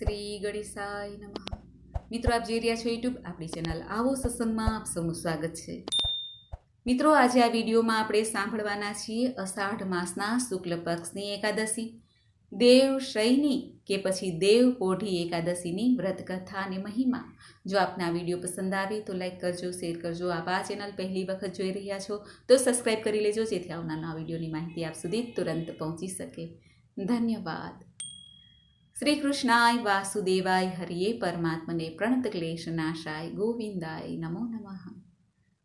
શ્રી ગણેશાય નમઃ. મિત્રો, આપ જોઈ રહ્યા છો યુટ્યુબ આપણી ચેનલ આવો સત્સંગમાં આપ સૌનું સ્વાગત છે. મિત્રો, આજે આ વિડીયોમાં આપણે સાંભળવાના છીએ અષાઢ માસના શુક્લ પક્ષની એકાદશી, દેવ શયની કે પછી દેવ કોઢી એકાદશીની વ્રતકથા અને મહિમા. જો આપને આ વીડિયો પસંદ આવે તો લાઈક કરજો, શેર કરજો. આપ આ ચેનલ પહેલી વખત જોઈ રહ્યા છો તો સબસ્ક્રાઈબ કરી લેજો, જેથી આવનારા વિડીયોની માહિતી આપ સુધી તુરંત પહોંચી શકે. ધન્યવાદ. શ્રી કૃષ્ણાય વાસુદેવાય હરિયે પરમાત્મને પ્રણત ક્લેશ નાશાય ગોવિંદાય નમો નમઃ.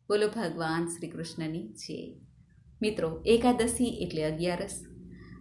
બોલો ભગવાન શ્રી કૃષ્ણની છે મિત્રો, એકાદશી એટલે અગિયારસ.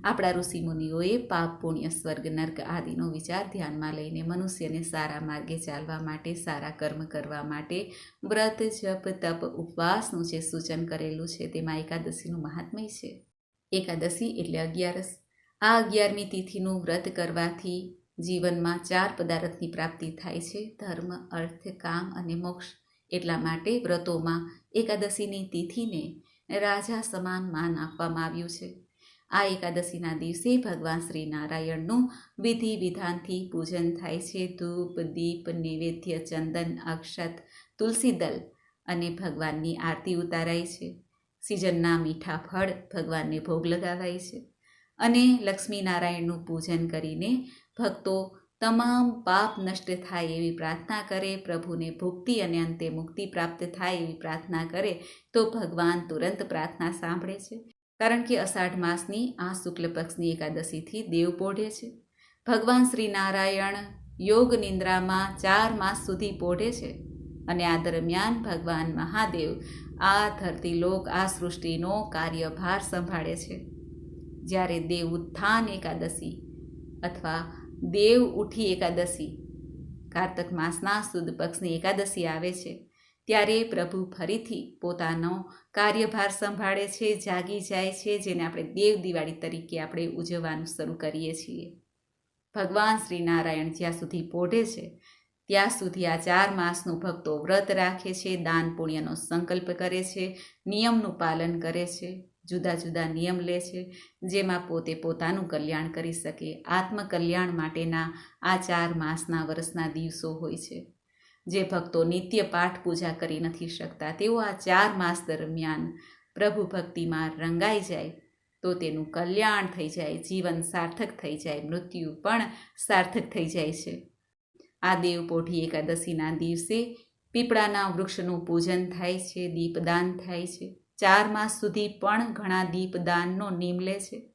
આપણા ઋષિ મુનિઓએ પાપ, પુણ્ય, સ્વર્ગ, નર્ક આદિનો વિચાર ધ્યાનમાં લઈને મનુષ્યને સારા માર્ગે ચાલવા માટે, સારા કર્મ કરવા માટે વ્રત, જપ, તપ, ઉપવાસનું જે સૂચન કરેલું છે તેમાં એકાદશીનું મહાત્મય છે. એકાદશી એટલે અગિયારસ. આ અગિયારમી તિથિનું વ્રત કરવાથી જીવનમાં ચાર પદાર્થની પ્રાપ્તિ થાય છે. ધર્મ, અર્થ, કામ અને મોક્ષ એટલા માટે વ્રતોમાં એકાદશીની તિથિને રાજા સમાન માન આપવામાં આવ્યું છે. આ એકાદશીના દિવસે ભગવાન શ્રી નારાયણનું વિધિ વિધાનથી પૂજન થાય છે. ધૂપ, દીપ, નૈવેદ્ય, ચંદન, અક્ષત, તુલસી દલ અને ભગવાનની આરતી ઉતારાય છે. સિઝનના મીઠા ફળ ભગવાનને ભોગ લગાવાય છે. અને લક્ષ્મીનારાયણનું પૂજન કરીને ભક્તો તમામ પાપ નષ્ટ થાય એવી પ્રાર્થના કરે, પ્રભુને ભુક્તિ અને અંતે મુક્તિ પ્રાપ્ત થાય એવી પ્રાર્થના કરે, તો ભગવાન તુરંત પ્રાર્થના સાંભળે છે. કારણ કે અષાઢ માસની આ શુક્લ પક્ષની એકાદશીથી દેવ પોઢે છે. ભગવાન શ્રી નારાયણ યોગ નિંદ્રામાં ચાર માસ સુધી પોઢે છે અને આ દરમિયાન ભગવાન મહાદેવ આ ધરતીલોક આ સૃષ્ટિનો કાર્યભાર સંભાળે છે. જ્યારે દેવ ઉત્થાન એકાદશી અથવા દેવ ઉઠી એકાદશી, કારતક માસના સુદ પક્ષની એકાદશી આવે છે, ત્યારે પ્રભુ ફરીથી પોતાનો કાર્યભાર સંભાળે છે, જાગી જાય છે, જેને આપણે દેવ દિવાળી તરીકે આપણે ઉજવવાનું શરૂ કરીએ છીએ. ભગવાન શ્રી નારાયણ જ્યાં સુધી પોઢે છે, ત્યાં સુધી આ ચાર માસનું ભક્તો વ્રત રાખે છે, દાન પુણ્યનો સંકલ્પ કરે છે, નિયમનું પાલન કરે છે. જુદા જુદા નિયમ લે છે, જેમાં પોતે પોતાનું કલ્યાણ કરી શકે. આત્મકલ્યાણ માટેના આ ચાર માસના વર્ષના દિવસો હોય છે, જે ભક્તો નિત્ય પાઠ પૂજા કરી નથી શકતા. તેઓ આ ચાર માસ દરમિયાન પ્રભુ ભક્તિમાં રંગાઈ જાય તો તેનું કલ્યાણ થઈ જાય, જીવન સાર્થક થઈ જાય, મૃત્યુ પણ સાર્થક થઈ જાય છે. આ દેવપોઢી એકાદશીના દિવસે પીપળાના વૃક્ષનું પૂજન થાય છે, દીપદાન થાય છે. ચાર માસ સુધી પણ ઘણા દીપદાનનો નિયમ લે છે.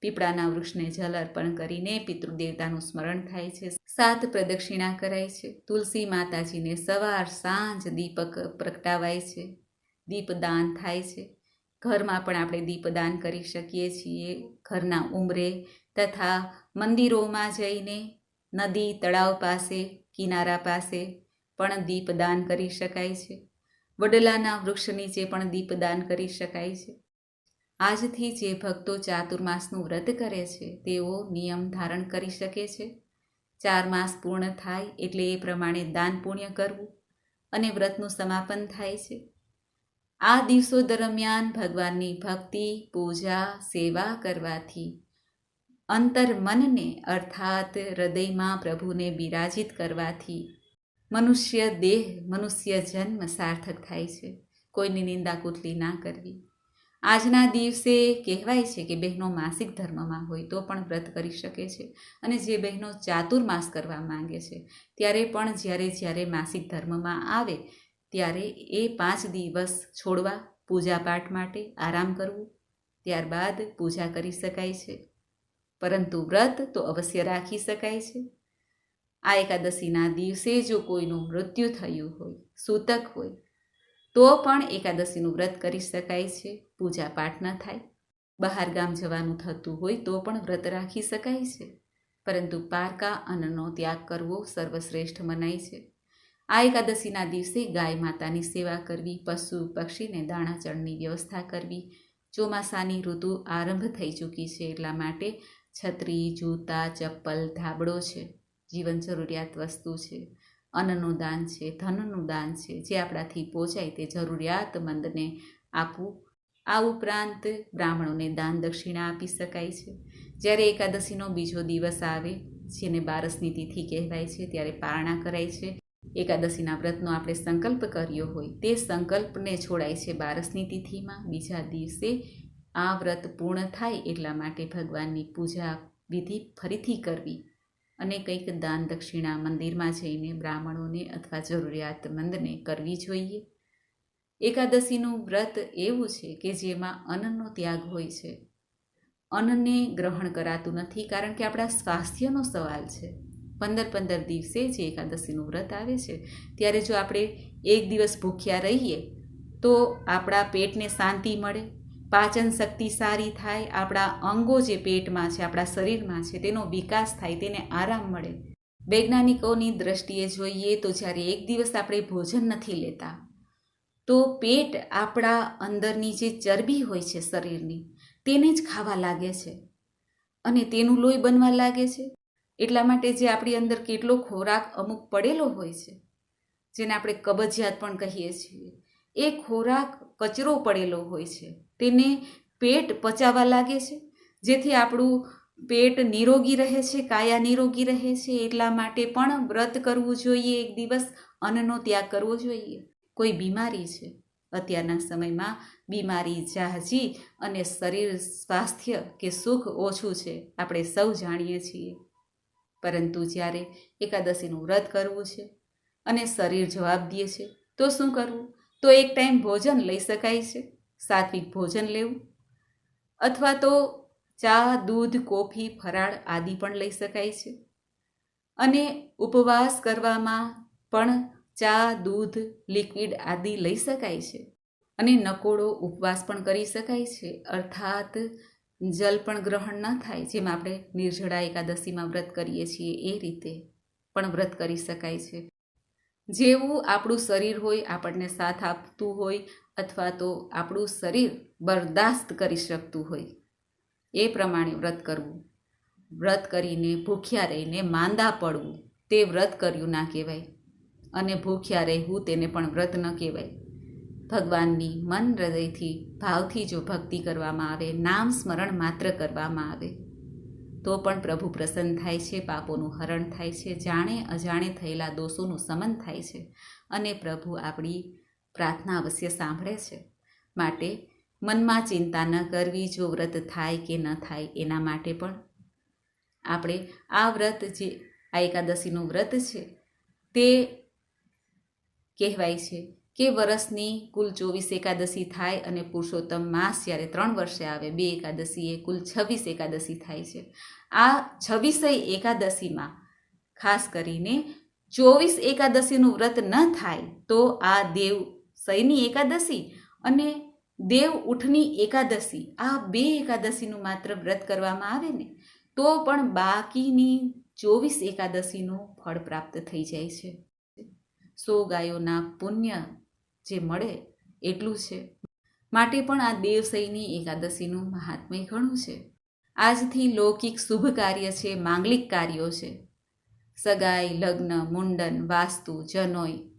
પીપળાના વૃક્ષને જલ અર્પણ કરીને પિતૃદેવતાનું સ્મરણ થાય છે. સાત પ્રદક્ષિણા કરાય છે. તુલસી માતાજીને સવાર સાંજ દીપક પ્રગટાવાય છે. દીપદાન થાય છે. ઘરમાં પણ આપણે દીપદાન કરી શકીએ છીએ. ઘરના ઉંમરે તથા મંદિરોમાં જઈને નદી, તળાવ પાસે, કિનારા પાસે પણ દીપદાન કરી શકાય છે. વડલાના વૃક્ષ નીચે પણ દીપદાન કરી શકાય છે. આજથી જે ભક્તો ચાતુર્માસનું વ્રત કરે છે, તેઓ નિયમ ધારણ કરી શકે છે. ચાર માસ પૂર્ણ થાય એટલે એ પ્રમાણે દાન પુણ્ય કરવું અને વ્રતનું સમાપન થાય છે. આ દિવસો દરમિયાન ભગવાનની ભક્તિ, પૂજા, સેવા કરવાથી અંતર મનને અર્થાત હૃદયમાં પ્રભુને બિરાજિત કરવાથી મનુષ્ય દેહ, મનુષ્ય જન્મ સાર્થક થાય છે. કોઈની નિંદા કુટલી ના કરવી. આજના દિવસે કહેવાય છે કે બહેનો માસિક ધર્મમાં હોય તો પણ વ્રત કરી શકે છે અને જે બહેનો ચાતુર્માસ કરવા માંગે છે ત્યારે પણ જ્યારે જ્યારે માસિક ધર્મમાં આવે ત્યારે એ પાંચ દિવસ છોડવા, પૂજાપાઠ માટે આરામ કરવું, ત્યારબાદ પૂજા કરી શકાય છે. પરંતુ વ્રત તો અવશ્ય રાખી શકાય છે. આ એકાદશીના દિવસે જો કોઈનું મૃત્યુ થયું હોય, સૂતક હોય, તો પણ એકાદશીનું વ્રત કરી શકાય છે, પૂજા પાઠ ન થાય. બહાર ગામ જવાનું થતું હોય તો પણ વ્રત રાખી શકાય છે. પરંતુ પારકા અન્નનો ત્યાગ કરવો સર્વશ્રેષ્ઠ મનાય છે. આ એકાદશીના દિવસે ગાય માતાની સેવા કરવી, પશુ પક્ષીને દાણા ચણની વ્યવસ્થા કરવી, ચોમાસાની ઋતુ આરંભ થઈ ચૂકી છે એટલા માટે છત્રી, જૂતા, ચપ્પલ, ધાબળો છે. જીવન જરૂરિયાત વસ્તુ છે, અન્નનું દાન છે, ધનનું દાન છે, જે આપણાથી પહોંચાય તે જરૂરિયાતમંદને આપવું. આ ઉપરાંત બ્રાહ્મણોને દાન દક્ષિણા આપી શકાય છે. જ્યારે એકાદશીનો બીજો દિવસ આવે, જેને બારસની તિથિ કહેવાય છે, ત્યારે પારણા કરાય છે. એકાદશીના વ્રતનો આપણે સંકલ્પ કર્યો હોય, તે સંકલ્પને છોડાય છે બારસની તિથિમાં. બીજા દિવસે આ વ્રત પૂર્ણ થાય એટલા માટે ભગવાનની પૂજા વિધિ ફરીથી કરવી. અને કંઈક દાન દક્ષિણા મંદિરમાં જઈને બ્રાહ્મણોને અથવા જરૂરિયાતમંદને કરવી જોઈએ. એકાદશીનું વ્રત એવું છે કે જેમાં અન્નનો ત્યાગ હોય છે. અન્નને ગ્રહણ કરાતું નથી કારણ કે આપણા સ્વાસ્થ્યનો સવાલ છે. પંદર પંદર દિવસે જે એકાદશીનું વ્રત આવે છે, ત્યારે જો આપણે એક દિવસ ભૂખ્યા રહીએ, તો આપણા પેટને શાંતિ મળે પાચન શક્તિ સારી થાય, આપણા અંગો જે પેટમાં છે, આપણા શરીરમાં છે, તેનો વિકાસ થાય, તેને આરામ મળે. વૈજ્ઞાનિકોની દ્રષ્ટિએ જોઈએ તો જ્યારે એક દિવસ આપણે ભોજન નથી લેતા, તો પેટ આપણા અંદરની જે ચરબી હોય છે શરીરની, તેને જ ખાવા લાગે છે. અને તેનું લોહી બનવા લાગે છે. એટલા માટે જે આપણી અંદર કેટલો ખોરાક અમુક પડેલો હોય છે, જેને આપણે કબજિયાત પણ કહીએ છીએ, એ ખોરાક કચરો પડેલો હોય છે. તેને પેટ પચાવવા લાગે છે. જેથી આપણું પેટ નિરોગી રહે છે, કાયા નિરોગી રહે છે, એટલા માટે પણ વ્રત કરવું જોઈએ, એક દિવસ અન્નનો ત્યાગ કરવો જોઈએ. કોઈ બીમારી છે? અત્યારના સમયમાં બીમારી જાહજી અને શરીર સ્વાસ્થ્ય કે સુખ ઓછું છે, આપણે સૌ જાણીએ છીએ. પરંતુ જ્યારે એકાદશીનું વ્રત કરવું છે અને શરીર જવાબ દે છે, તો શું કરવું? તો એક ટાઈમ ભોજન લઈ શકાય છે. સાત્વિક ભોજન લેવું. અથવા તો ચા, દૂધ, કોફી, ફરાળ આદિ પણ લઈ શકાય છે. અને ઉપવાસ કરવામાં પણ ચા, દૂધ, લિક્વિડ આદિ લઈ શકાય છે. અને નકોડો ઉપવાસ પણ કરી શકાય છે. અર્થાત જલ પણ ગ્રહણ ન થાય, જેમ આપણે નિર્જળા એકાદશીમાં વ્રત કરીએ છીએ એ રીતે પણ વ્રત કરી શકાય છે. જેવું આપણું શરીર હોય, આપણને સાથ આપતું હોય અથવા તો આપણું શરીર બરદાસ્ત કરી શકતું હોય. એ પ્રમાણે વ્રત કરવું. વ્રત કરીને ભૂખ્યા રહીને માંદા પડવું, તે વ્રત કર્યું ના કહેવાય. અને ભૂખ્યા રહેવું તેને પણ વ્રત ન કહેવાય. ભગવાનની મન હૃદયથી, ભાવથી જો ભક્તિ કરવામાં આવે, નામ સ્મરણ માત્ર કરવામાં આવે, તો પણ પ્રભુ પ્રસન્ન થાય છે, પાપોનું હરણ થાય છે, જાણે અજાણે થયેલા દોષોનું સમન થાય છે. અને પ્રભુ આપણી પ્રાર્થના અવશ્ય સાંભળે છે. માટે મનમાં ચિંતા ન કરવી, જો વ્રત થાય કે ન થાય એના માટે પણ. આપણે આ વ્રત જે, આ એકાદશીનું વ્રત છે, તે કહેવાય છે કે વર્ષની કુલ ચોવીસ એકાદશી થાય અને પુરુષોત્તમ માસ જ્યારે ત્રણ વર્ષે આવે, બે એકાદશી એ કુલ છવ્વીસ એકાદશી થાય છે. આ છવ્વીસય એકાદશીમાં ખાસ કરીને ચોવીસ એકાદશીનું વ્રત ન થાય તો આ દેવ સયની એકાદશી અને દેવ ઉઠની એકાદશી, આ બે એકાદશીનું માત્ર વ્રત કરવામાં આવે ને, તો પણ બાકીની ચોવીસ એકાદશીનું ફળ પ્રાપ્ત થઈ જાય છે. સો ગાયોના પુણ્ય જે મળે એટલું છે. માટે પણ આ દેવસઈની એકાદશીનું મહાત્મ્ય ઘણું છે. આજથી લૌકિક શુભ કાર્ય છે, માંગલિક કાર્યો છે. સગાઈ, લગ્ન, મુંડન, વાસ્તુ, જનોઈ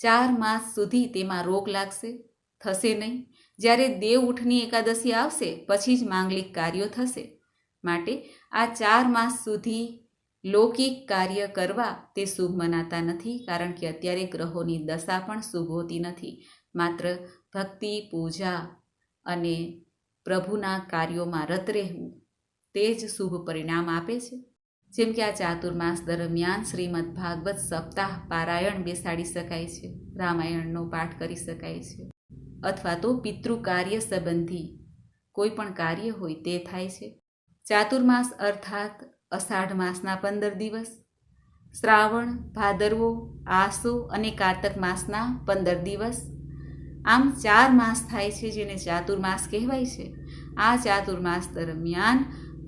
ચાર માસ સુધી તેમાં રોગ લાગશે? થશે નહીં. જ્યારે દેવ ઉઠની એકાદશી આવશે, પછી જ માંગલિક કાર્યો થશે. માટે આ ચાર માસ સુધી લૌકિક કાર્ય કરવા તે શુભ મનાતા નથી, કારણ કે અત્યારે ગ્રહોની દશા પણ શુભ હોતી નથી. માત્ર ભક્તિ, પૂજા અને પ્રભુના કાર્યોમાં રત રહેવું તે જ શુભ પરિણામ આપે છે. જેમ કે આ ચાતુર્માસ દરમિયાન શ્રીમદ ભાગવત સપ્તાહ પારાયણ બેસાડી શકાય છે, રામાયણનો પાઠ કરી શકાય છે, અથવા તો પિતૃ કાર્ય સંબંધી કોઈ પણ કાર્ય હોય તે થાય છે. ચાતુર્માસ અર્થાત અષાઢ માસના પંદર દિવસ, શ્રાવણ, ભાદરવો, આસો અને કારતક માસના પંદર દિવસ. આમ ચાર માસ થાય છે જેને ચાતુર્માસ કહેવાય છે. આ ચાતુર્માસ દરમિયાન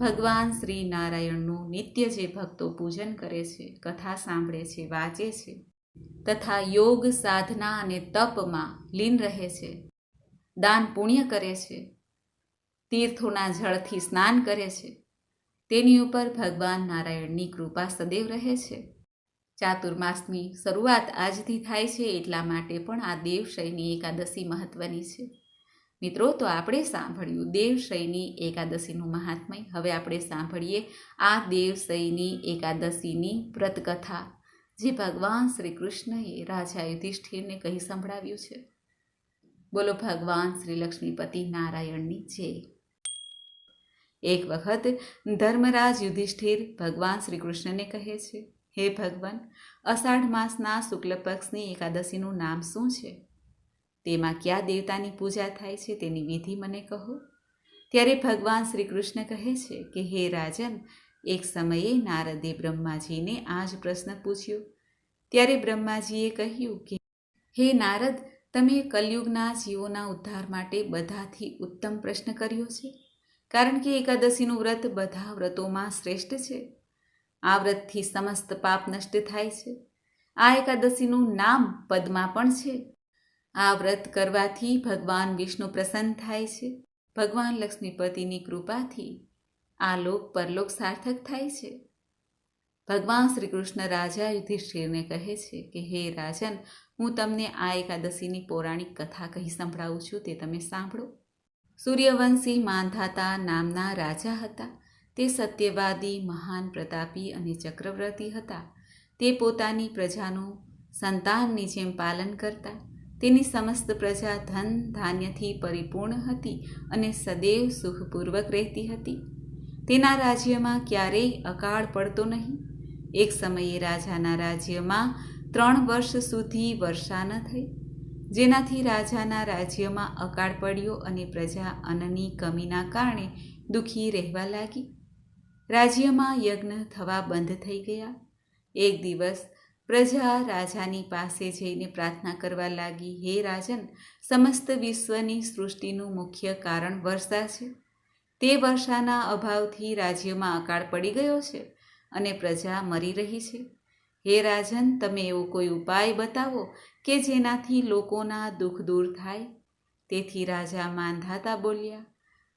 ભગવાન શ્રી નારાયણનું નિત્ય જે ભક્તો પૂજન કરે છે, કથા સાંભળે છે, વાંચે છે, તથા યોગ, સાધના અને તપમાં લીન રહે છે, દાન પુણ્ય કરે છે, તીર્થોના જળથી સ્નાન કરે છે, તેની ઉપર ભગવાન નારાયણની કૃપા સદૈવ રહે છે. ચાતુર્માસની શરૂઆત આજથી થાય છે એટલા માટે પણ આ દેવશયની એકાદશી મહત્વની છે. મિત્રો, તો આપણે સાંભળ્યું દેવશયની એકાદશીનું મહાત્મય. હવે આપણે સાંભળીએ આ દેવશયની એકાદશીની વ્રતકથા, જે ભગવાન શ્રી કૃષ્ણએ રાજા યુધિષ્ઠિરને કહી સંભળાવ્યું છે. બોલો, ભગવાન શ્રી લક્ષ્મીપતિ નારાયણની જય. એક વખત ધર્મરાજ યુધિષ્ઠિર ભગવાન શ્રી કૃષ્ણને કહે છે, હે ભગવાન, અષાઢ માસના શુક્લ પક્ષની એકાદશીનું નામ શું છે? તેમાં કયા દેવતાની પૂજા થાય છે તેની વિધિ મને કહો. ત્યારે ભગવાન શ્રી કૃષ્ણ કહે છે કે, હે રાજન, એક સમયે નારદે બ્રહ્માજીને આ જ પ્રશ્ન પૂછ્યો. ત્યારે બ્રહ્માજીએ કહ્યું કે, હે નારદ, તમે કલયુગના જીવોના ઉદ્ધાર માટે બધાથી ઉત્તમ પ્રશ્ન કર્યો છે. કારણ કે એકાદશીનું વ્રત બધા વ્રતોમાં શ્રેષ્ઠ છે. આ વ્રતથી સમસ્ત પાપ નષ્ટ થાય છે. આ એકાદશીનું નામ પદ્મા પણ છે. આ વ્રત કરવાથી ભગવાન વિષ્ણુ પ્રસન્ન થાય છે. ભગવાન લક્ષ્મીપતિની કૃપાથી આ લોક પરલોક સાર્થક થાય છે. ભગવાન શ્રી કૃષ્ણ રાજા યુધિષ્ઠિરને કહે છે કે, હે રાજન, હું તમને આ એકાદશીની પૌરાણિક કથા કહી સંભળાવું છું, તે તમે સાંભળો. સૂર્યવંશી માંધાતા નામના રાજા હતા. તે સત્યવાદી, મહાન પ્રતાપી અને ચક્રવર્તી હતા. તે પોતાની પ્રજાનું સંતાનની જેમ પાલન કરતા. તેની સમસ્ત પ્રજા ધન ધાન્યથી પરિપૂર્ણ હતી અને સદૈવ સુખપૂર્વક રહેતી હતી. તેના રાજ્યમાં ક્યારેય અકાળ પડતો નહીં. એક સમયે રાજાના રાજ્યમાં ત્રણ વર્ષ સુધી વર્ષા ન થઈ. જેનાથી રાજાના રાજ્યમાં અકાળ પડ્યો અને પ્રજા અન્નની કમીના કારણે દુઃખી રહેવા લાગી. રાજ્યમાં યજ્ઞ થવા બંધ થઈ ગયા. એક દિવસ પ્રજા રાજાની પાસે જઈને પ્રાર્થના કરવા લાગી, હે રાજન, સમસ્ત વિશ્વની સૃષ્ટિનું મુખ્ય કારણ વર્ષા છે. તે વર્ષાના અભાવથી રાજ્યમાં અકાળ પડી ગયો છે અને પ્રજા મરી રહી છે. હે રાજન, તમે એવો કોઈ ઉપાય બતાવો કે જેનાથી લોકોના દુઃખ દૂર થાય? તેથી રાજા માંધાતા બોલ્યા,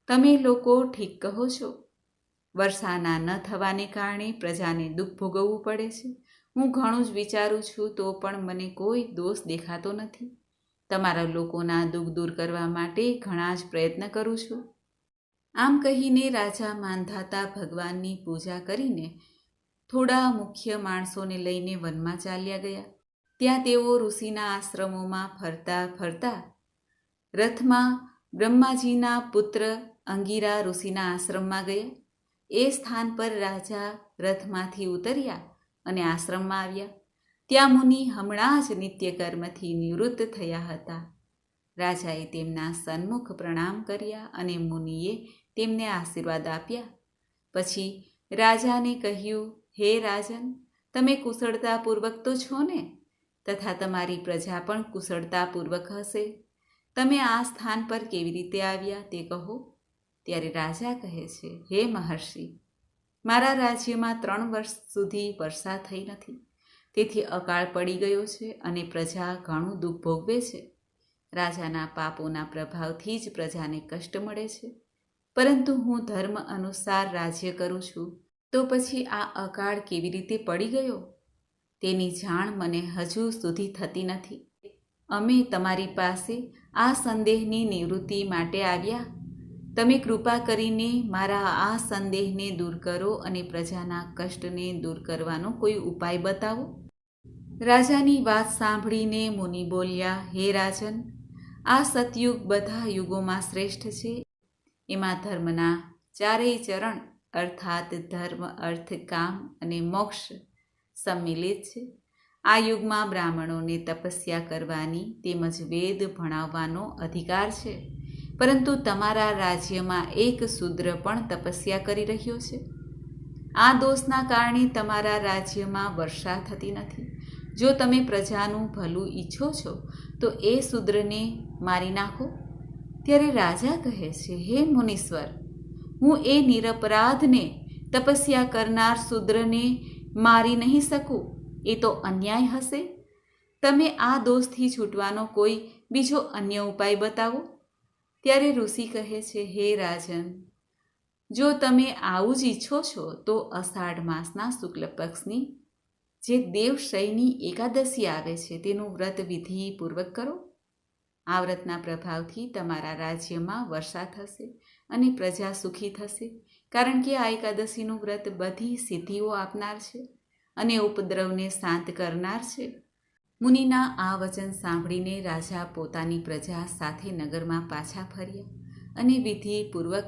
તમે લોકો ઠીક કહો છો. વર્ષાના ન થવાને કારણે પ્રજાને દુઃખ ભોગવવું પડે છે. હું ઘણું જ વિચારું છું તો પણ મને કોઈ દોષ દેખાતો નથી. તમારા લોકોના દુઃખ દૂર કરવા માટે ઘણા જ પ્રયત્ન કરું છું. આમ કહીને રાજા માંધાતા ભગવાનની પૂજા કરીને થોડા મુખ્ય માણસોને લઈને વનમાં ચાલ્યા ગયા. ત્યાં તેઓ ઋષિના આશ્રમોમાં ફરતા ફરતા રથમાં બ્રહ્માજીના પુત્ર અંગીરા ઋષિના આશ્રમમાં ગયા. એ સ્થાન પર રાજા રથમાંથી ઉતર્યા અને આશ્રમમાં આવ્યા. ત્યાં મુનિ હમણાં જ નિત્યકર્મથી નિવૃત્ત થયા હતા. રાજાએ તેમના સન્મુખ પ્રણામ કર્યા અને મુનિએ તેમને આશીર્વાદ આપ્યા. પછી રાજાને કહ્યું, હે રાજન, તમે કુશળતાપૂર્વક તો છો ને? તથા તમારી પ્રજા પણ કુશળતાપૂર્વક હશે. તમે આ સ્થાન પર કેવી રીતે આવ્યા તે કહો. ત્યારે રાજા કહે છે, હે મહર્ષિ મારા રાજ્યમાં ત્રણ વર્ષ સુધી વરસાદ થઈ નથી. તેથી અકાળ પડી ગયો છે અને પ્રજા ઘણું દુઃખ ભોગવે છે. રાજાના પાપોના પ્રભાવથી જ પ્રજાને કષ્ટ મળે છે. પરંતુ હું ધર્મ અનુસાર રાજ્ય કરું છું, તો પછી આ અકાળ કેવી રીતે પડી ગયો? તેની જાણ મને હજુ સુધી થતી નથી. અમે તમારી પાસે આ સંદેહની નિવૃત્તિ માટે આવ્યા. તમે કૃપા કરીને મારા આ સંદેહને દૂર કરો અને પ્રજાના કષ્ટને દૂર કરવાનો કોઈ ઉપાય બતાવો? રાજાની વાત સાંભળીને મુનિ બોલ્યા, હે રાજન, આ સતયુગ બધા યુગોમાં શ્રેષ્ઠ છે. એમાં ધર્મના ચારેય ચરણ, અર્થાત ધર્મ, અર્થ, કામ અને મોક્ષ સંમિલિત છે. આ યુગમાં બ્રાહ્મણોને તપસ્યા કરવાની તેમજ વેદ ભણાવવાનો અધિકાર છે. પરંતુ તમારા રાજ્યમાં એક શૂદ્ર પણ તપસ્યા કરી રહ્યો છે. આ દોષના કારણે તમારા રાજ્યમાં વર્ષા થતી નથી. જો તમે પ્રજાનું ભલું ઈચ્છો છો, તો એ શૂદ્રને મારી નાખો. ત્યારે રાજા કહે છે, હે મુનીશ્વર, હું એ નિરપરાધને તપસ્યા કરનાર શૂદ્રને મારી નહીં શકું. એ તો અન્યાય હશે. તમે આ દોષથી છૂટવાનો કોઈ બીજો અન્ય ઉપાય બતાવો. ત્યારે ઋષિ કહે છે, હે રાજન, જો તમે આવું જ ઈચ્છો છો, તો અષાઢ માસના શુક્લ પક્ષની જે દેવશયની એકાદશી આવે છે, તેનું વ્રત વિધિપૂર્વક કરો. આ વ્રતના પ્રભાવથી તમારા રાજ્યમાં વર્ષા થશે અને પ્રજા સુખી થશે, કારણ કે આ એકાદશીનું વ્રત બધી સિદ્ધિઓ આપનાર છે અને ઉપદ્રવને શાંત કરનાર છે. મુનિના આ વચન સાંભળીને રાજા પોતાની પ્રજા સાથે નગરમાં પાછા ફર્યા અને વિધિપૂર્વક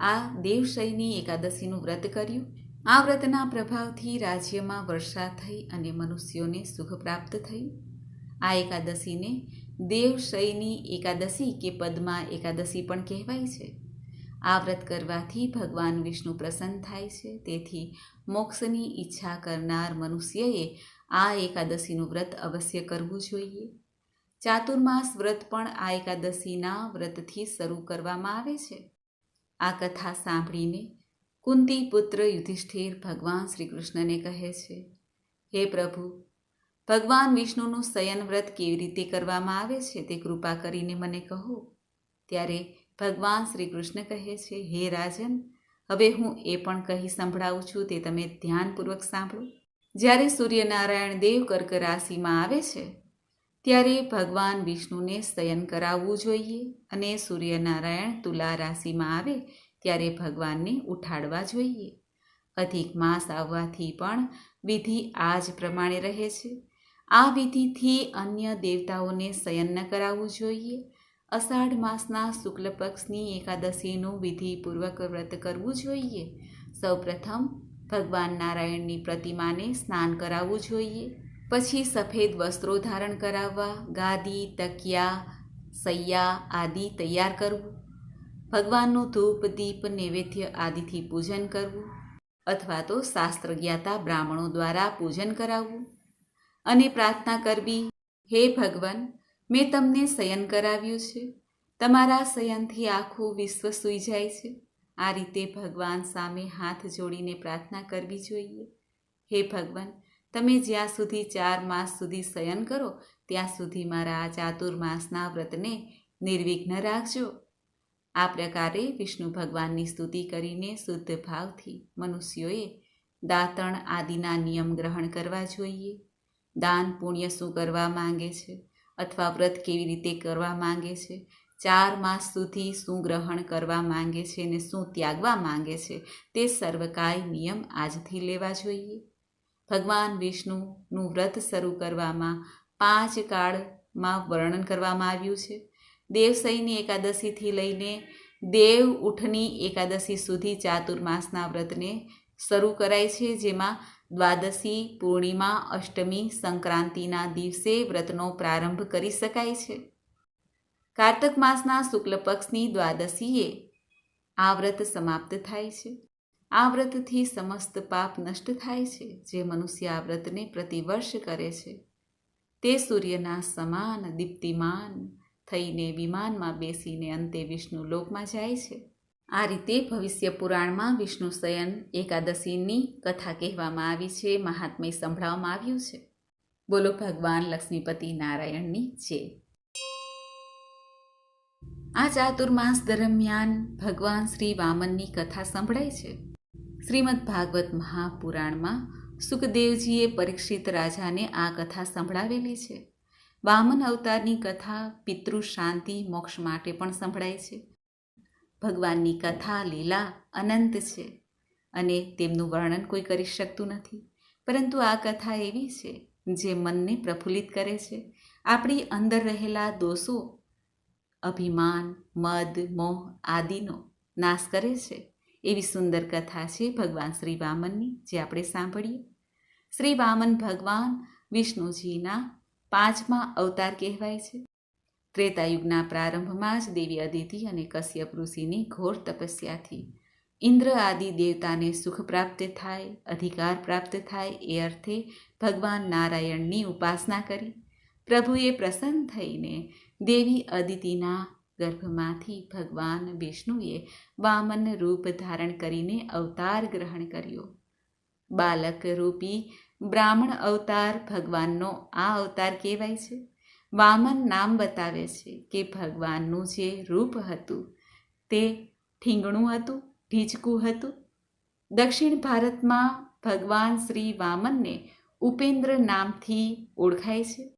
આ દેવશયની એકાદશીનું વ્રત કર્યું. આ વ્રતના પ્રભાવથી રાજ્યમાં વર્ષા થઈ અને મનુષ્યોને સુખ પ્રાપ્ત થયું. આ એકાદશીને દેવશયની એકાદશી કે પદ્મા એકાદશી પણ કહેવાય છે. આ વ્રત કરવાથી ભગવાન વિષ્ણુ પ્રસન્ન થાય છે. તેથી મોક્ષની ઈચ્છા કરનાર મનુષ્યએ આ એકાદશીનું વ્રત અવશ્ય કરવું જોઈએ. ચાતુર્માસ વ્રત પણ આ એકાદશીના વ્રતથી શરૂ કરવામાં આવે છે. આ કથા સાંભળીને કુંતી પુત્ર યુધિષ્ઠિર ભગવાન શ્રી કૃષ્ણને કહે છે, હે પ્રભુ, ભગવાન વિષ્ણુનું શયન વ્રત કેવી રીતે કરવામાં આવે છે તે કૃપા કરીને મને કહો. ત્યારે ભગવાન શ્રી કૃષ્ણ કહે છે, હે રાજન, હવે હું એ પણ કહી સંભળાવું છું, તે તમે ધ્યાનપૂર્વક સાંભળો. જ્યારે સૂર્યનારાયણ દેવ કર્ક રાશિમાં આવે છે, ત્યારે ભગવાન વિષ્ણુને શયન કરાવવું જોઈએ અને સૂર્યનારાયણ તુલા રાશિમાં આવે ત્યારે ભગવાનને ઉઠાડવા જોઈએ. અધિક માસ આવવાથી પણ વિધિ આ જ પ્રમાણે રહે છે. આ વિધિથી અન્ય દેવતાઓને શયન ન કરાવવું જોઈએ. અષાઢ માસના શુક્લ પક્ષની એકાદશીનું વિધિપૂર્વક વ્રત કરવું જોઈએ. સૌપ્રથમ ભગવાન નારાયણની પ્રતિમાને સ્નાન કરાવવું જોઈએ. પછી સફેદ વસ્ત્રો ધારણ કરાવવા, ગાદી, તકિયા, સૈયા આદિ તૈયાર કરવું. ભગવાનનું ધૂપ, દીપ, નૈવેદ્ય આદિથી પૂજન કરવું અથવા તો શાસ્ત્ર જ્ઞાતા બ્રાહ્મણો દ્વારા પૂજન કરાવવું. અને પ્રાર્થના કરવી, હે ભગવાન, મેં તમને શયન કરાવ્યું છે. તમારા શયનથી આખું વિશ્વ સૂઈ જાય છે. આ રીતે ભગવાન સામે હાથ જોડીને પ્રાર્થના કરવી જોઈએ. હે ભગવાન, તમે જ્યાં સુધી ચાર માસ સુધી શયન કરો, ત્યાં સુધી મારા આ ચાતુર્માસના વ્રતને નિર્વિઘ્ન રાખજો. આ પ્રકારે વિષ્ણુ ભગવાનની સ્તુતિ કરીને શુદ્ધ ભાવથી મનુષ્યોએ દાંતણ આદિના નિયમ ગ્રહણ કરવા જોઈએ. દાન પુણ્ય શું કરવા માંગે છે? અથવા વ્રત કેવી રીતે કરવા માંગે છે? ચાર માસ સુધી શું ગ્રહણ કરવા માંગે છે અને શું ત્યાગવા માંગે છે તે સર્વકાય નિયમ આજથી લેવા જોઈએ. ભગવાન વિષ્ણુનું વ્રત શરૂ કરવામાં પાંચ કાળમાં વર્ણન કરવામાં આવ્યું છે. દેવસઈની એકાદશીથી લઈને દેવ ઉઠની એકાદશી સુધી ચાતુર્માસના વ્રતને શરૂ કરાય છે, જેમાં દ્વાદશી પૂર્ણિમા, અષ્ટમી સંક્રાંતિના દિવસે વ્રતનો પ્રારંભ કરી શકાય છે. કાર્તક માસના શુક્લ પક્ષની દ્વાદશીએ આ વ્રત સમાપ્ત થાય છે. આ વ્રતથી સમસ્ત પાપ નષ્ટ થાય છે, જે મનુષ્ય આ વ્રતને પ્રતિવર્ષ કરે છે. તે સૂર્યના સમાન, દીપ્તિમાન થઈને વિમાનમાં બેસીને અંતે વિષ્ણુ લોકમાં જાય છે. આ રીતે ભવિષ્ય પુરાણમાં વિષ્ણુ શયન એકાદશીની કથા કહેવામાં આવી છે, મહાત્મય સંભળાવવામાં આવ્યું છે. બોલો ભગવાન લક્ષ્મીપતિ નારાયણની જય. આ ચાતુર્માસ દરમિયાન ભગવાન શ્રી વામનની કથા સંભળાય છે. શ્રીમદ ભાગવત મહાપુરાણમાં સુખદેવજીએ પરીક્ષિત રાજાને આ કથા સંભળાવેલી છે. વામન અવતારની કથા પિતૃ શાંતિ, મોક્ષ માટે પણ સંભળાય છે. ભગવાનની કથા લીલા, અનંત છે અને તેમનું વર્ણન કોઈ કરી શકતું નથી. પરંતુ આ કથા એવી છે જે મનને પ્રફુલ્લિત કરે છે. આપણી અંદર રહેલા દોષો અભિમાન, મદ, મોહ આદિનો નાશ કરે છે. એવી સુંદર કથા છે ભગવાન શ્રી વામનની, જે આપણે સાંભળીએ. શ્રી વામન ભગવાન વિષ્ણુજીના પાંચમા અવતાર કહેવાય છે. ત્રેતાયુગના પ્રારંભમાં જ દેવી અદિતિ અને કશ્યપ ઋષિની ઘોર તપસ્યાથી ઇન્દ્ર આદિ દેવતાને સુખ પ્રાપ્ત થાય, અધિકાર પ્રાપ્ત થાય, એ અર્થે ભગવાન નારાયણની ઉપાસના કરી. પ્રભુએ પ્રસન્ન થઈને દેવી અદિતિના ગર્ભમાંથી ભગવાન વિષ્ણુએ વામન રૂપ ધારણ કરીને અવતાર ગ્રહણ કર્યો. બાલક રૂપી બ્રાહ્મણ અવતાર ભગવાનનો આ અવતાર કહેવાય છે. વામન નામ બતાવે છે કે ભગવાનનું જે રૂપ હતું તે ઠીંગણું હતું, ઢીચકું હતું. દક્ષિણ ભારતમાં ભગવાન શ્રી વામનને ઉપેન્દ્ર નામથી ઓળખાય છે.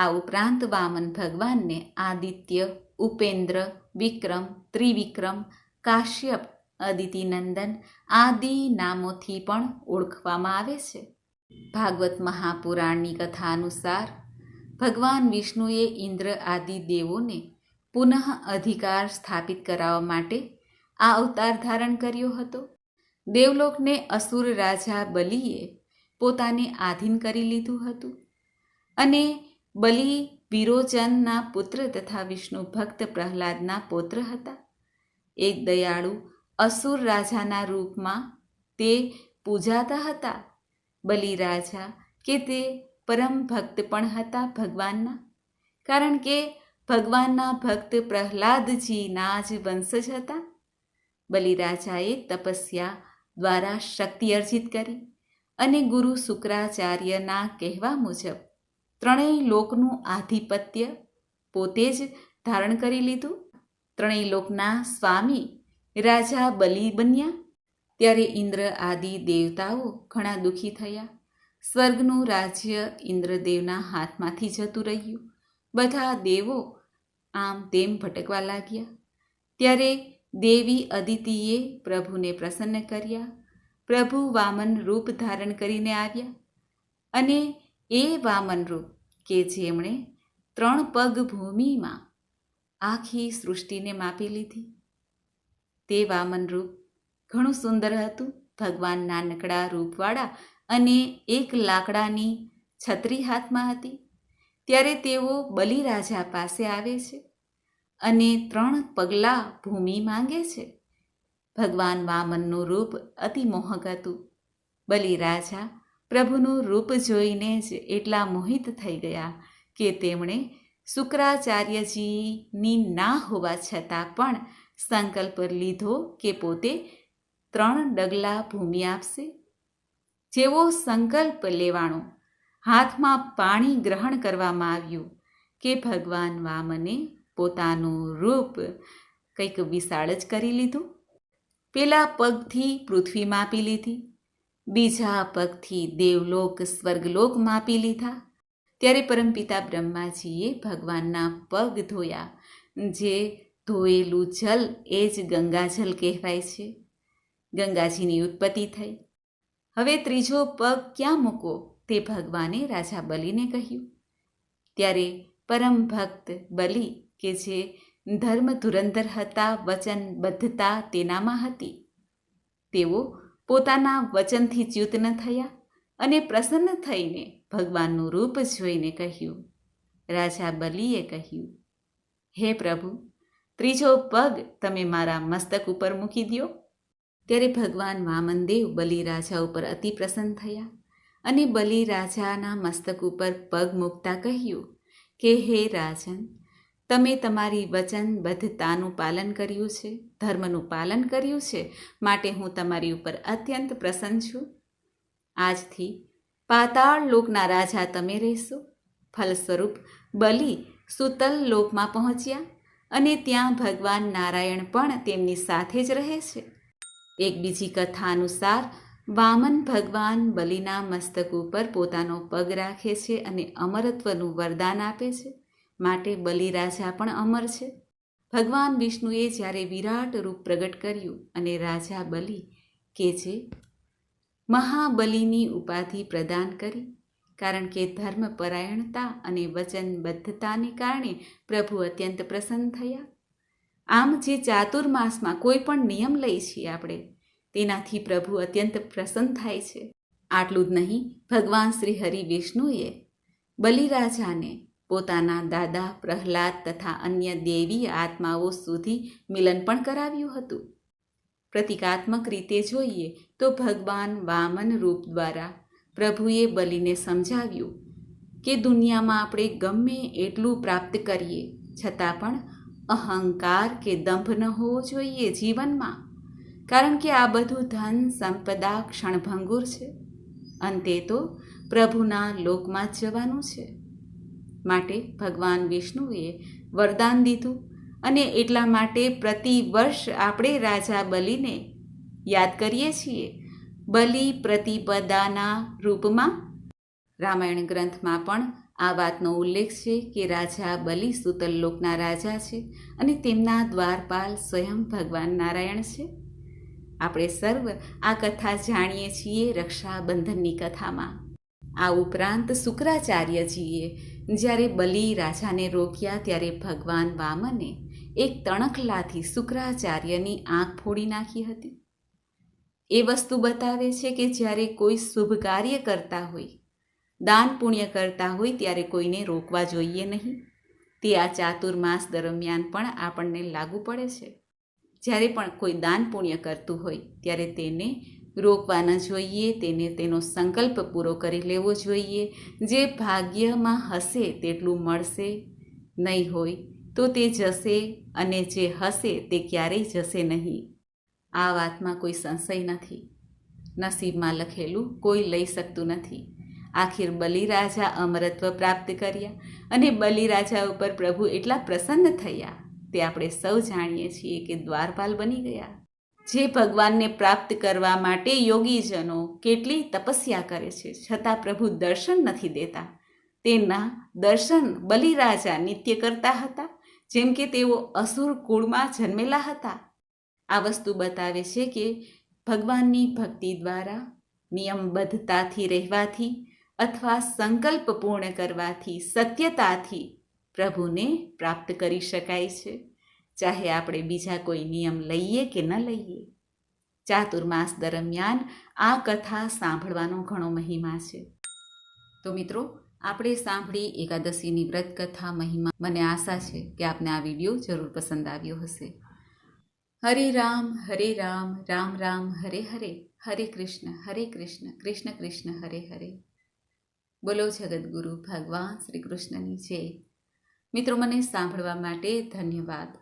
આ ઉપરાંત વામન ભગવાનને આદિત્ય, ઉપેન્દ્ર, વિક્રમ, ત્રિવિક્રમ, કાશ્યપ, અદિતિનંદન આદિ નામોથી પણ ઓળખવામાં આવે છે. ભાગવત મહાપુરાણની કથા અનુસાર ભગવાન વિષ્ણુએ ઇન્દ્ર આદિ દેવોને પુનઃ અધિકાર સ્થાપિત કરાવવા માટે આ અવતાર ધારણ કર્યો હતો. દેવલોકને અસુર રાજા બલિએ પોતાને આધીન કરી લીધું હતું અને બલિ વિરોચનના પુત્ર તથા વિષ્ણુ ભક્ત પ્રહલાદના પૌત્ર હતા. એક દયાળુ અસુર રાજાના રૂપમાં તે પૂજાતા હતા. બલિ રાજા કે તે પરમ ભક્ત પણ હતા ભગવાનના. કારણ કે ભગવાનના ભક્ત પ્રહલાદજીના જ વંશજ હતા. બલિરાજાએ તપસ્યા દ્વારા શક્તિ અર્જિત કરી અને ગુરુ શુક્રાચાર્યના કહેવા મુજબ ત્રણેય લોકનું આધિપત્ય પોતે જ ધારણ કરી લીધું. ત્રણેય લોકના સ્વામી રાજા બલિ બન્યા. ત્યારે ઇન્દ્ર આદિ દેવતાઓ ઘણા દુઃખી થયા. સ્વર્ગનું રાજ્ય ઇન્દ્રદેવના હાથમાંથી જતું રહ્યું. બધા દેવો આમ તેમ ભટકવા લાગ્યા. ત્યારે દેવી અદિતિએ પ્રભુને પ્રસન્ન કર્યા. પ્રભુ વામન રૂપ ધારણ કરીને આવ્યા અને એ વામન રૂપ કે જેમણે ત્રણ પગ ભૂમિમાં આખી સૃષ્ટિને માપી લીધી. તે વામન રૂપ ઘણું સુંદર હતું. ભગવાન નાનકડા રૂપવાળા અને એક લાકડાની છત્રી હાથમાં હતી. ત્યારે તેઓ બલિરાજા પાસે આવે છે અને ત્રણ પગલાં ભૂમિ માંગે છે. ભગવાન વામનનું રૂપ અતિ મોહક હતું. બલિરાજા પ્રભુનું રૂપ જોઈને જ એટલા મોહિત થઈ ગયા કે તેમણે શુક્રાચાર્યજીની ના હોવા છતાં પણ સંકલ્પ લીધો કે પોતે ત્રણ ડગલા ભૂમિ આપશે. જેવો સંકલ્પ લેવાનો, હાથમાં પાણી ગ્રહણ કરવામાં આવ્યું કે ભગવાન વામને પોતાનું રૂપ કંઈક વિશાળ જ કરી લીધું. પેલા પગથી પૃથ્વી માપી લીધી. બીજા પગથી દેવલોક, સ્વર્ગલોક માપી લીધા. ત્યારે પરમપિતા બ્રહ્માજીએ ભગવાનના પગ ધોયા, જે ધોયેલું જલ એ જ ગંગાજલ કહેવાય છે. ગંગાજીની ઉત્પત્તિ થઈ. હવે ત્રીજો પગ ક્યાં મૂકો તે ભગવાને રાજા બલિને કહ્યું. ત્યારે પરમ ભક્ત બલિ, કે જે ધર્મ ધુરંધર હતા, વચનબદ્ધતા તેનામાં હતી. તેઓ પોતાના વચનથી ચ્યુત થયા અને પ્રસન્ન થઈને ભગવાનનું રૂપ જોઈને કહ્યું, રાજા બલીએ કહ્યું, હે પ્રભુ, ત્રીજો પગ તમે મારા મસ્તક ઉપર મૂકી દો ત્યારે ભગવાન વામનદેવ બલિ રાજા ઉપર અતિ પ્રસન્ન થયા અને બલિ રાજાના મસ્તક ઉપર પગ મૂકતા કહ્યું કે, હે રાજન તમે તમારી વચનબદ્ધતાનું પાલન કર્યું છે, ધર્મનું પાલન કર્યું છે માટે હું તમારી ઉપર અત્યંત પ્રસન્ન છું. આજથી પાતાળ લોકના રાજા તમે રહેશો. ફલસ્વરૂપ બલિ સુતલ લોકમાં પહોંચ્યા અને ત્યાં ભગવાન નારાયણ પણ તેમની સાથે જ રહે છે. એક બીજી કથા અનુસાર, વામન ભગવાન બલિના મસ્તક ઉપર પોતાનો પગ રાખે છે અને અમરત્વનું વરદાન આપે છે. માટે બલિરાજા પણ અમર છે. ભગવાન વિષ્ણુએ જ્યારે વિરાટ રૂપ પ્રગટ કર્યું અને રાજા બલિ કે જે મહાબલિની ઉપાધિ પ્રદાન કરી, કારણ કે ધર્મપરાયણતા અને વચનબદ્ધતાને કારણે પ્રભુ અત્યંત પ્રસન્ન થયા. આમ જે ચાતુર્માસમાં કોઈ પણ નિયમ લઈ છીએ આપણે, તેનાથી પ્રભુ અત્યંત પ્રસન્ન થાય છે. આટલું જ નહીં, ભગવાન શ્રી હરિ વિષ્ણુએ બલિરાજાને પોતાના દાદા, પ્રહલાદ તથા અન્ય દેવી આત્માઓ સુધી મિલન પણ કરાવ્યું હતું. પ્રતિકાત્મક રીતે જોઈએ તો ભગવાન વામન રૂપ દ્વારા પ્રભુએ બલિને સમજાવ્યું કે દુનિયામાં આપણે ગમે એટલું પ્રાપ્ત કરીએ, છતાં પણ અહંકાર કે દંભ ન હોવો જોઈએ જીવનમાં, કારણ કે આ બધું ધન, સંપદા, ક્ષણભંગુર છે. અંતે તો પ્રભુના લોકમાં જ જવાનું છે. માટે ભગવાન વિષ્ણુએ વરદાન દીધું અને એટલા માટે પ્રતિ વર્ષ આપણે રાજા બલિને યાદ કરીએ છીએ. બલિ પ્રતિપદાના રૂપમાં? રામાયણ ગ્રંથમાં પણ આ વાતનો ઉલ્લેખ છે કે રાજા બલિ સુતલલોકના રાજા છે અને તેમના દ્વારપાલ સ્વયં ભગવાન નારાયણ છે. આપણે સર્વ આ કથા જાણીએ છીએ રક્ષાબંધનની કથામાં. આ ઉપરાંત શુક્રાચાર્યજીએ જ્યારે બલિ રાજાને રોક્યા ત્યારે ભગવાન વામને એક તણખલાથી શુક્રાચાર્યની આંખ ફોડી નાખી હતી. એ વસ્તુ બતાવે છે કે જ્યારે કોઈ શુભ કાર્ય કરતા હોય, દાન પુણ્ય કરતા હોય ત્યારે કોઈને રોકવા જોઈએ નહીં. તે આ ચાતુર્માસ દરમિયાન પણ આપણને લાગુ પડે છે. જ્યારે પણ કોઈ દાન પુણ્ય કરતું હોય, ત્યારે તેને રોકવા ન જોઈએ, તેને તેનો સંકલ્પ પૂરો કરી લેવો જોઈએ. જે ભાગ્યમાં હશે તેટલું મળશે નહીં હોય તો તે જશે અને જે હશે તે ક્યારેય જશે નહીં. આ વાતમાં કોઈ સંશય નથી. નસીબમાં લખેલું કોઈ લઈ શકતું નથી. આખિર બલિરાજા અમરત્વ પ્રાપ્ત કર્યા અને બલિરાજા ઉપર પ્રભુ એટલા પ્રસન્ન થયા. તે આપણે સૌ જાણીએ છીએ કે દ્વારપાલ બની ગયા. જે ભગવાનને પ્રાપ્ત કરવા માટે યોગીજનો કેટલી તપસ્યા કરે છે, છતાં પ્રભુ દર્શન નથી દેતા. તેના દર્શન બલિરાજા નિત્ય કરતા હતા, જેમ કે તેઓ અસુર કુળમાં જન્મેલા હતા. આ વસ્તુ બતાવે છે કે ભગવાનની ભક્તિ દ્વારા નિયમબદ્ધતાથી રહેવાથી અથવા સંકલ્પ પૂર્ણ કરવાથી સત્યતાથી પ્રભુને પ્રાપ્ત કરી શકાય છે. ચાહે આપણે બીજા કોઈ નિયમ લઈએ કે ન લઈએ. ચાતુર્માસ દરમિયાન આ કથા સાંભળવાનો ઘણો મહિમા છે. તો મિત્રો, આપણે સાંભળી એકાદશીની વ્રત કથા મહિમા. મને આશા છે કે આપને આ વીડિયો જરૂર પસંદ આવ્યો હશે. હરે રામ હરે રામ રામ રામ, હરે હરે હરે કૃષ્ણ હરે કૃષ્ણ કૃષ્ણ કૃષ્ણ, હરે હરે. બોલો જગદગુરુ ભગવાન શ્રી કૃષ્ણની જય. મિત્રો, મને સાંભળવા માટે ધન્યવાદ.